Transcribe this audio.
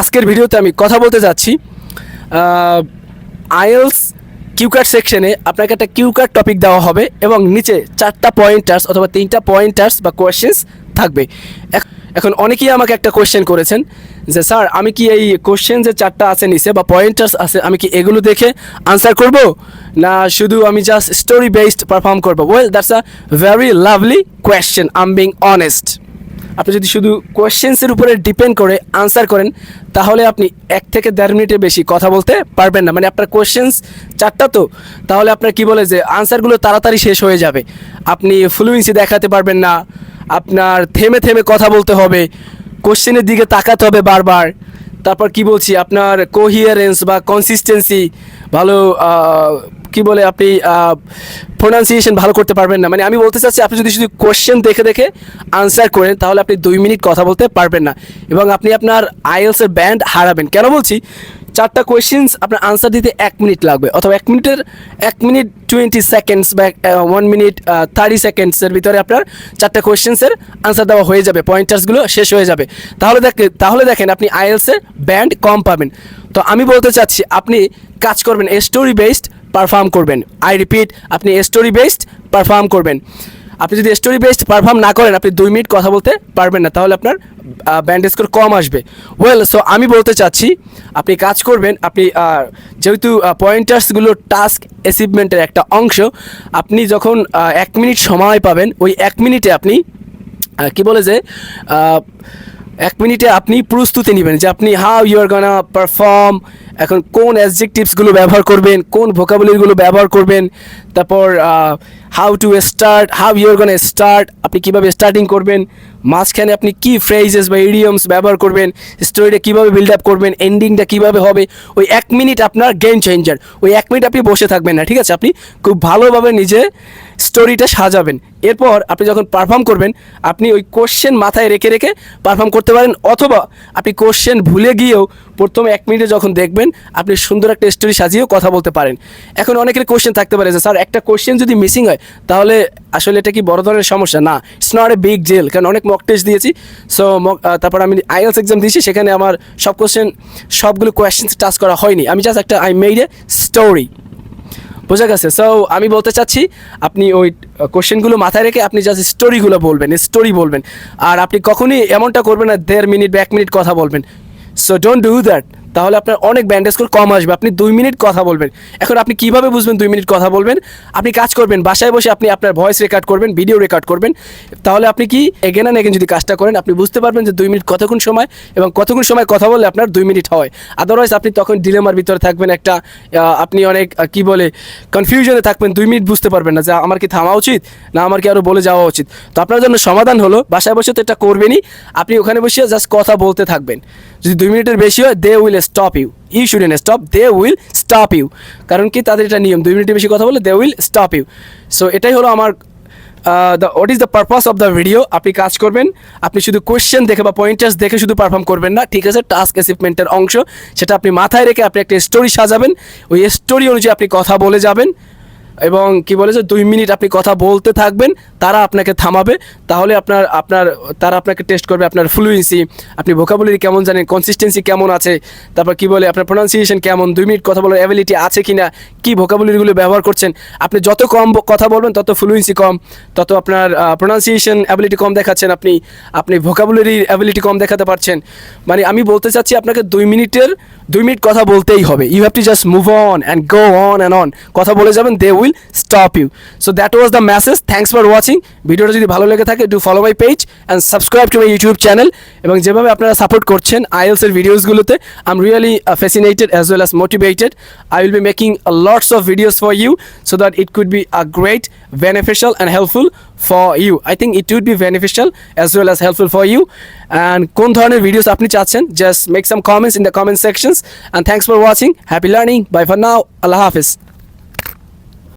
আজকের ভিডিওতে আমি কথা বলতে যাচ্ছি আইএলস কিউ কার্ড সেকশনে আপনাকে একটা কিউ কার্ড টপিক দেওয়া হবে এবং নিচে চারটা পয়েন্টার্স অথবা তিনটা পয়েন্টার্স বা কোয়েশ্চেন্স থাকবে। এখন অনেকেই আমাকে একটা কোয়েশ্চেন করেছেন যে, স্যার, আমি কি এই কোয়েশ্চেন যে চারটা আছে নিচে বা পয়েন্টার্স আছে, আমি কি এগুলো দেখে আনসার করব? না, শুধু আমি জাস্ট স্টোরি বেসড পারফর্ম করব? Well that's a very lovely question um being honest আপনি যদি শুধু কোয়েশ্চেন্সের উপরে ডিপেন্ড করে আনসার করেন, তাহলে আপনি এক থেকে দেড় মিনিটের বেশি কথা বলতে পারবেন না। মানে আপনার কোয়েশ্চেন্স চারটা তো, তাহলে আপনার কি বলে যে আনসারগুলো তাড়াতাড়ি শেষ হয়ে যাবে। আপনি ফ্লুয়েন্সি দেখাতে পারবেন না, আপনার থেমে থেমে কথা বলতে হবে কোশ্চেনের দিকে তাকাতে হবে বারবার। তারপর কি বলছি, আপনার কোহিয়ারেন্স বা কনসিস্টেন্সি ভালো কি বলে আপনি প্রোনাউন্সিয়েশন ভালো করতে পারবেন না। মানে আমি বলতে চাচ্ছি, আপনি যদি শুধু কোশ্চেন দেখে দেখে আনসার করেন, তাহলে আপনি দুই মিনিট কথা বলতে পারবেন না। এবং আপনি আপনার আইএলসের ব্যান্ড হারাবেন। কেন বলছি? চারটা কোয়েশ্চেন্স আপনার আনসার দিতে এক মিনিট লাগবে। অথবা এক মিনিটের এক মিনিট টোয়েন্টি সেকেন্ডস বা ওয়ান মিনিট থার্টি সেকেন্ডসের ভিতরে আপনার চারটা কোয়েশ্চেন্সের আনসার দেওয়া হয়ে যাবে। পয়েন্টার্সগুলো শেষ হয়ে যাবে। তাহলে দেখে, তাহলে দেখেন আপনি আইএলসের ব্যান্ড কম পাবেন। তো আমি বলতে চাচ্ছি, আপনি কাজ করবেন স্টোরি বেসড পারফর্ম করবেন। আই রিপিট আপনি স্টোরি বেসড পারফর্ম করবেন। আপনি যদি স্টোরি বেসড পারফর্ম না করেন, আপনি দুই মিনিট কথা বলতে পারবেন না, তাহলে আপনার ব্যান্ড স্কোর কম আসবে। ওয়েল সো আমি বলতে চাচ্ছি, আপনি কাজ করবেন, আপনি যেহেতু পয়েন্টার্সগুলো টাস্ক অ্যাচিভমেন্টের একটা অংশ, আপনি যখন এক মিনিট সময় পাবেন, ওই এক মিনিটে আপনি কি বলে যে এক মিনিটে আপনি প্রস্তুতি নেবেন যে আপনি how you are gonna perform এখন কোন অ্যাডজেক্টিভসগুলো ব্যবহার করবেন, কোন ভোকাবুলারিগুলো ব্যবহার করবেন, তারপর how to start how you are start আপনি কীভাবে স্টার্টিং করবেন, মাঝখানে আপনি কি ফ্রেজেস বা ইডিয়মস ব্যবহার করবেন স্টোরিটা কীভাবে বিল্ড আপ করবেন এন্ডিংটা কীভাবে হবে, ওই এক মিনিট আপনার গেম চেঞ্জার ওই এক মিনিট আপনি বসে থাকবেন না, ঠিক আছে? আপনি খুব ভালোভাবে নিজে স্টোরিটা সাজাবেন। এরপর আপনি যখন পারফর্ম করবেন, আপনি ওই কোশ্চেন মাথায় রেখে রেখে পারফর্ম করতে পারেন, অথবা আপনি কোশ্চেন ভুলে গিয়েও প্রথমে এক মিনিটে যখন দেখবেন, আপনি সুন্দর একটা স্টোরি সাজিয়েও কথা বলতে পারেন। এখন অনেকের কোশ্চেন থাকতে পারে যে, স্যার, একটা কোশ্চেন যদি মিসিং হয় তাহলে আসলে এটা কি বড় ধরনের সমস্যা? না it's not a big deal কারণ অনেক মক টেস্ট দিয়েছি। সো মক তারপর আমি আইএলস এক্সাম দিয়েছি, সেখানে আমার সব কোশ্চেন সবগুলো কোয়েশ্চেন টাচ করা হয়নি। আমি জাস্ট একটা আই মেড এ স্টোরি বোঝা গেছে? সো আমি বলতে চাচ্ছি, আপনি ওই কোশ্চেনগুলো মাথায় রেখে আপনি জাস্ট স্টোরিগুলো বলবেন স্টোরি বলবেন। আর আপনি কখনই এমনটা করবেন না, দেড় মিনিট বা এক মিনিট কথা বলবেন। সো ডোন্ট ডু দ্যাট তাহলে আপনার অনেক ব্যান্ডেজ স্কোর কম আসবে। আপনি দুই মিনিট কথা বলবেন। এখন আপনি কীভাবে বুঝবেন দুই মিনিট কথা বলবেন? আপনি কাজ করবেন, বাসায় বসে আপনি আপনার ভয়েস রেকর্ড করবেন ভিডিও রেকর্ড করবেন। তাহলে আপনি কি এগেন অ্যান্ড এগেন যদি কাজটা করেন, আপনি বুঝতে পারবেন যে দুই মিনিট কতক্ষণ সময় এবং কতক্ষণ সময় কথা বললে আপনার দুই মিনিট হয়। আদারওয়াইজ আপনি তখন ডিলেমার ভিতরে থাকবেন, একটা আপনি অনেক কি বলে কনফিউশনে থাকবেন, দুই মিনিট বুঝতে পারবেন না যে আমার কি থামা উচিত, না আমার কি আরও বলে যাওয়া উচিত। তো আপনার জন্য সমাধান হলো, বাসায় বসে তো এটা করবেনই। আপনি ওখানে বসে জাস্ট কথা বলতে থাকবেন। যদি দুই মিনিটের বেশি হয় they will stop you you shouldn't stop they will stop you কারণ কি? তাদের এটা নিয়ম। দুই মিনিটের বেশি কথা বলে they will stop you so এটাই হলো আমার the what is the purpose of the video আপনি কাজ করবেন। আপনি শুধু কোয়েশ্চেন দেখে বা পয়েন্টার্স দেখে শুধু পারফর্ম করবেন না। ঠিক আছে? টাস্ক অ্যাচিভমেন্টের অংশ। সেটা আপনি মাথায় রেখে আপনি একটা স্টোরি সাজাবেন। ওই স্টোরি অনুযায়ী আপনি কথা বলে যাবেন। এবং কি বলে যে দুই মিনিট আপনি কথা বলতে থাকবেন, তারা আপনাকে থামাবে। তাহলে আপনার আপনার, তারা আপনাকে টেস্ট করবে আপনার ফ্লুয়েন্সি আপনি ভোকাবুলারি কেমন জানেন কনসিস্টেন্সি কেমন আছে, তারপর কি বলে আপনার প্রোনাউন্সিয়েশন কেমন, দুই মিনিট কথা বলার অ্যাবিলিটি আছে কি না কী ভোকাবুলারিগুলো ব্যবহার করছেন, আপনি যত কম কথা বলবেন, তত ফ্লুয়েন্সি কম, তত আপনার প্রোনাউন্সিয়েশন অ্যাবিলিটি কম দেখাচ্ছেন আপনি আপনি ভোকাবুলারি অ্যাবিলিটি কম দেখাতে পারছেন। মানে আমি বলতে চাচ্ছি আপনাকে দুই মিনিটের দুই মিনিট কথা বলতেই হবে। You have to just move on and go on and on কথা বলে যাবেন they will stop you so that was the message thanks for watching ভিডিওটা যদি ভালো লেগে থাকে do follow my page and subscribe to my YouTube channel এবং যেভাবে আপনারা সাপোর্ট করছেন আইএলসের ভিডিওসগুলোতে I am really fascinated as well as motivated I will be making lots of videos for you so that it could be a great beneficial and helpful for you i think it would be beneficial as well as helpful for you and কোন ধরনের videos আপনি চাচ্ছেন just make some comments in the comment sections and thanks for watching happy learning bye for now allah hafiz